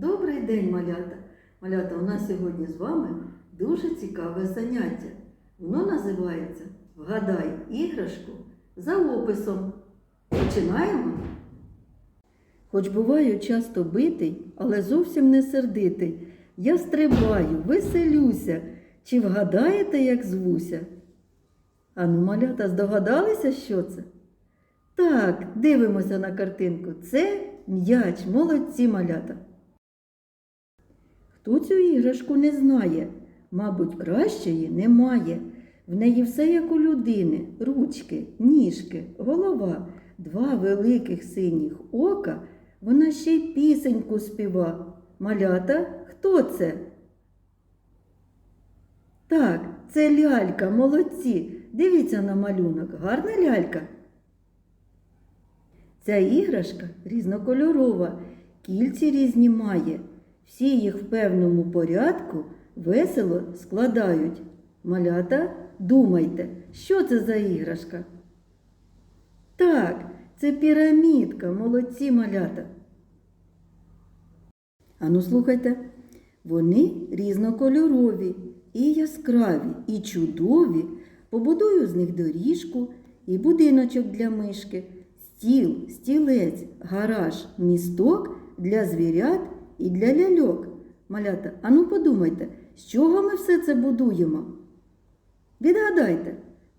Добрий день, малята! Малята, у нас сьогодні з вами дуже цікаве заняття. Воно називається Вгадай іграшку за описом. Починаємо. Хоч буваю часто битий, але зовсім не сердитий. Я стрибаю, веселюся. Чи вгадаєте, як звуся? Ану, малята, здогадалися, що це? Так, дивимося на картинку. Це м'яч, молодці малята. Хто цю іграшку не знає? Мабуть, кращої немає. В неї все як у людини: ручки, ніжки, голова, два великих синіх ока. Вона ще й пісеньку співа. Малята, хто це? Так, це лялька, молодці. Дивіться на малюнок. Гарна лялька. Ця іграшка різнокольорова, кільці різні має. Всі їх в певному порядку весело складають. Малята, думайте, що це за іграшка? Так, це пірамідка, молодці малята. Ану, слухайте, вони різнокольорові і яскраві, і чудові. Побудую з них доріжку і будиночок для мишки, стіл, стілець, гараж, місток для звірят і для ляльок. Малята, ану подумайте, з чого ми все це будуємо? Відгадайте.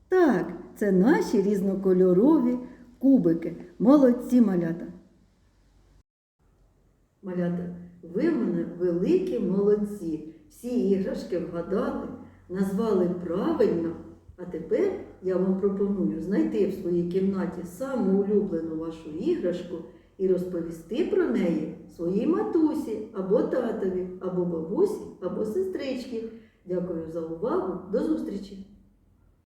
Так, це наші різнокольорові кубики. Молодці малята. Малята, ви мене великі молодці. Всі іграшки вгадали, назвали правильно. А тепер я вам пропоную знайти в своїй кімнаті саму улюблену вашу іграшку і розповісти про неї своїй матусі або татові, або бабусі, або сестричці. Дякую за увагу. До зустрічі!